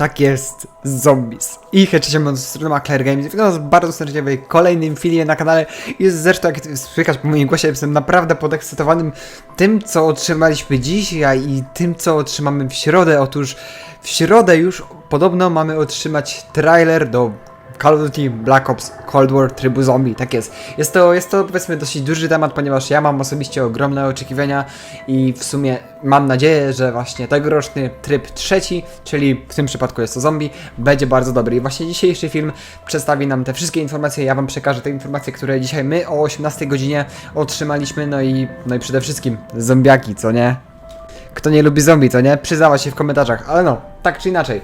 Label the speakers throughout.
Speaker 1: Tak jest, zombies. I cześć, z strony McLaren Games. Witam was bardzo serdecznie w kolejnym filmie na kanale. I zresztą, jak słychać po moim głosie, jestem naprawdę podekscytowanym tym, co otrzymaliśmy dzisiaj i tym, co otrzymamy w środę. Otóż w środę już podobno mamy otrzymać trailer do Call of Duty Black Ops Cold War trybu zombie, tak jest. Jest to, jest to powiedzmy dosyć duży temat, ponieważ ja mam osobiście ogromne oczekiwania i w sumie mam nadzieję, że właśnie tegoroczny tryb trzeci, czyli w tym przypadku jest to zombie, będzie bardzo dobry. I właśnie dzisiejszy film przedstawi nam te wszystkie informacje, ja wam przekażę te informacje, które dzisiaj my o 18 godzinie otrzymaliśmy, no i, no i przede wszystkim zombiaki, co nie? Kto nie lubi zombie, to nie? Przyznała się w komentarzach, ale no, tak czy inaczej.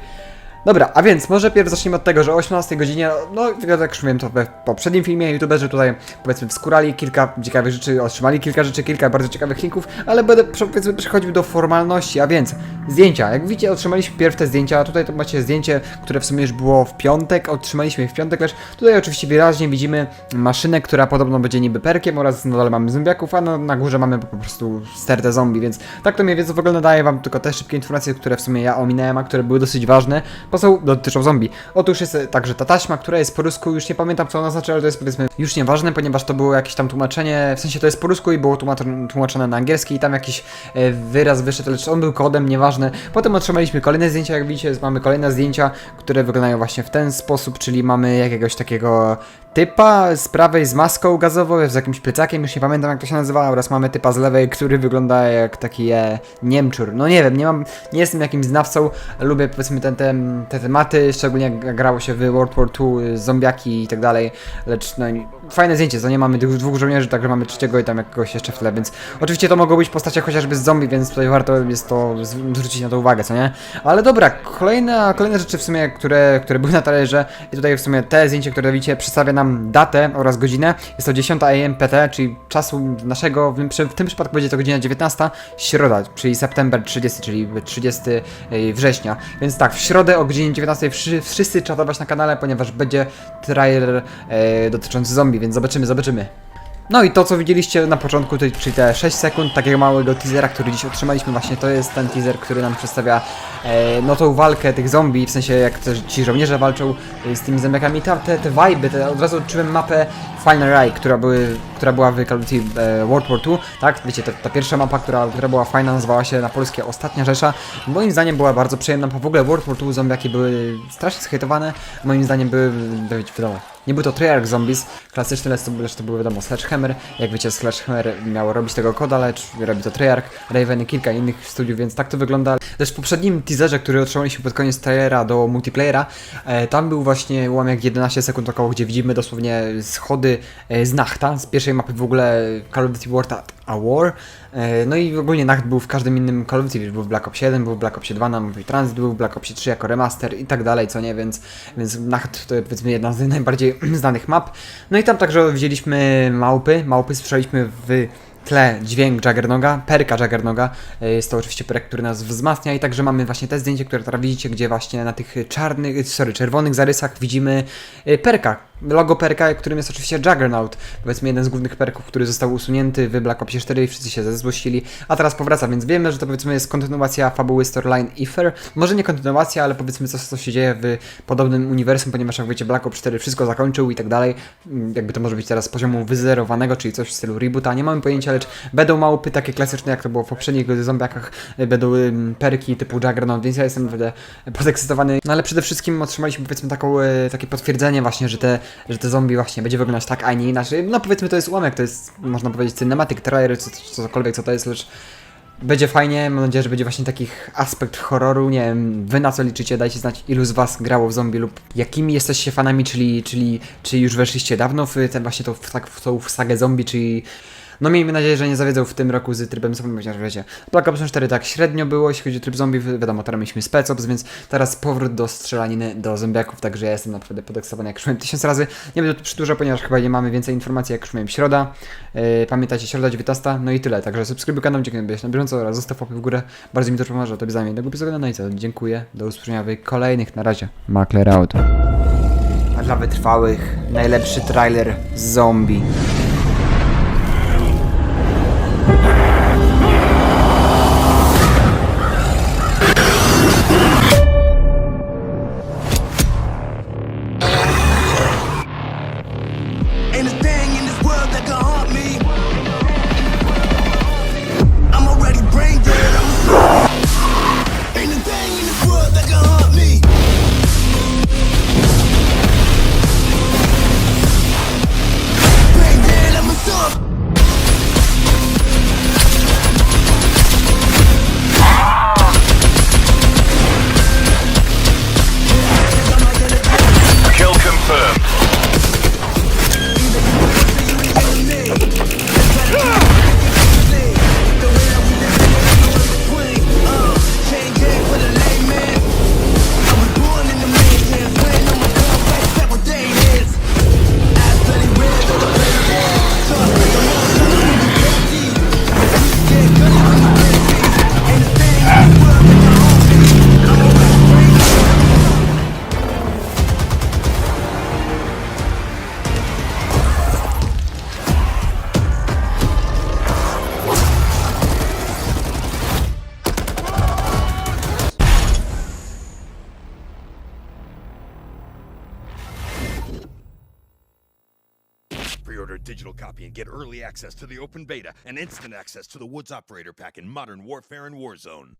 Speaker 1: Dobra, a więc może pierw zacznijmy od tego, że o 18 godzinie, no jak już mówiłem to we poprzednim filmie, youtuberzy tutaj powiedzmy wskurali kilka ciekawych rzeczy, otrzymali kilka rzeczy, kilka bardzo ciekawych linków, ale będę powiedzmy przechodził do formalności, a więc zdjęcia. Jak widzicie otrzymaliśmy pierw te zdjęcia, tutaj to macie zdjęcie, które w sumie już było w piątek, otrzymaliśmy je w piątek, lecz tutaj oczywiście wyraźnie widzimy maszynę, która podobno będzie niby perkiem oraz na dole mamy zombiaków, a na, na górze mamy po prostu stertę zombie, więc tak to mniej więcej wygląda, daję wam tylko te szybkie informacje, które w sumie ja ominąłem, a które były dosyć ważne, są, dotyczą zombie. Otóż jest e, także ta taśma, która jest po rusku, już nie pamiętam co ona znaczy, ale to jest powiedzmy już nieważne, ponieważ to było jakieś tam tłumaczenie, w sensie to jest po rusku i było tłumaczone, tłumaczone na angielski i tam jakiś e, wyraz wyszedł, lecz on był kodem, nieważne. Potem otrzymaliśmy kolejne zdjęcia, jak widzicie, mamy kolejne zdjęcia, które wyglądają właśnie w ten sposób, czyli mamy jakiegoś takiego typa z prawej z maską gazową, z jakimś plecakiem, już nie pamiętam jak to się nazywa, oraz mamy typa z lewej, który wygląda jak taki e, Niemczur. No nie wiem, nie mam, nie jestem jakimś znawcą, lubię powiedzmy ten, ten, te tematy, szczególnie jak grało się w World War II, y, zombiaki i tak dalej, lecz no fajne zdjęcie, co nie mamy dwóch żołnierzy, także mamy trzeciego i tam jakiegoś jeszcze w tle, więc oczywiście to mogą być postacie chociażby z zombie, więc tutaj warto jest to zwrócić na to uwagę, co nie? Ale dobra, kolejne, kolejne rzeczy w sumie, które, które były na talerze i tutaj w sumie te zdjęcie, które widzicie, przedstawia nam datę oraz godzinę. Jest to 10 AM PT, czyli czasu naszego, w, tym- w tym przypadku będzie to godzina 19, środa, czyli september 30, czyli 30 września. Więc tak, w środę o godzinie 19 wszy, wszyscy czatować na kanale, ponieważ będzie trailer e, dotyczący zombie, więc zobaczymy, zobaczymy. No i to co widzieliście na początku, czyli te 6 sekund takiego małego teasera, który dziś otrzymaliśmy, właśnie to jest ten teaser, który nam przedstawia e, no tą walkę tych zombie, w sensie jak ci żołnierze walczą e, z tymi zombiakami, tam te, te vibe, te, od razu odczułem mapę Final Rai, która, były, która była w Call of Duty World War II, tak, wiecie, ta, ta pierwsza mapa, która, która była fajna, nazywała się na polskie Ostatnia Rzesza, moim zdaniem była bardzo przyjemna, bo w ogóle World War II zombiaki były strasznie zhejtowane, moim zdaniem były, wiadomo, nie był to Treyarch Zombies, klasyczny, lecz to, lecz to był wiadomo Sledgehammer. Jak wiecie, Sledgehammer miał robić tego koda, lecz robi to Treyarch, Raven i kilka innych studiów, więc tak to wygląda. Lecz w poprzednim teaserze, który otrzymaliśmy pod koniec trailera do multiplayera, e, tam był właśnie ułamek 11 sekund około, gdzie widzimy dosłownie schody e, z Nachta, z pierwszej mapy w ogóle Call of Duty World a War. E, no i ogólnie Nacht był w każdym innym Call of Duty, był w Black Ops 7, był w Black Opsie 2 na Movie Transit, był w Black Opsie 3 jako remaster i tak dalej, co nie, więc, więc Nacht to powiedzmy jedna z najbardziej znanych map. No i tam także widzieliśmy małpy, małpy słyszeliśmy w tle dźwięk Jaggernoga, perka Jaggernoga, E, jest to oczywiście perk, który nas wzmacnia i także mamy właśnie te zdjęcie, które teraz widzicie, gdzie właśnie na tych czarnych, sorry, czerwonych zarysach widzimy e, perka, logo perka, którym jest oczywiście Juggernaut, powiedzmy jeden z głównych perków, który został usunięty w Black Opsie 4 i wszyscy się zezłościli, a teraz powraca, więc wiemy, że to powiedzmy jest kontynuacja fabuły Storyline Ether, może nie kontynuacja, ale powiedzmy coś, co się dzieje w podobnym uniwersum, ponieważ jak wiecie, Black Ops 4 wszystko zakończył i tak dalej, jakby to może być teraz poziomu wyzerowanego, czyli coś w stylu reboota, nie mamy pojęcia, lecz będą małpy takie klasyczne, jak to było w poprzednich zombiakach, będą perki typu Juggernaut, więc ja jestem naprawdę podekscytowany, no ale przede wszystkim otrzymaliśmy powiedzmy taką, y, takie potwierdzenie właśnie, że te, że te zombie właśnie będzie wyglądać tak, a nie inaczej, no powiedzmy to jest ułamek, to jest, można powiedzieć, cinematic trailer, co, cokolwiek co to jest, lecz będzie fajnie, mam nadzieję, że będzie właśnie takich aspekt horroru, nie wiem, wy na co liczycie, dajcie znać ilu z was grało w zombie lub jakimi jesteście fanami, czyli, czyli, czy już weszliście dawno w ten właśnie tą, w, tak, w tą sagę zombie, czyli no miejmy nadzieję, że nie zawiedzą w tym roku z trybem zombie, chociaż wiecie, Black Ops 4 tak średnio było, jeśli chodzi o tryb zombie, wi- wiadomo, teraz mieliśmy Spec Ops, więc teraz powrót do strzelaniny, do zombiaków, także ja jestem naprawdę podekscytowany, jak mówiłem tysiąc razy, nie będę tu przedłużał, ponieważ chyba nie mamy więcej informacji, jak mówiłem, środa, yy, pamiętajcie, środa 19, no i tyle, także subskrybuj kanał, dziękuję, byłeś na bieżąco oraz zostaw łapę w górę, bardzo mi to pomoże, to zajmie tego epizodu, no i co, dziękuję, do usłyszenia w kolejnych, na razie, Makler out. A dla wytrwałych, najlepszy trailer zombie.
Speaker 2: Pre-order a digital copy and get early access to the open beta and instant access to the Woods Operator Pack in Modern Warfare and Warzone.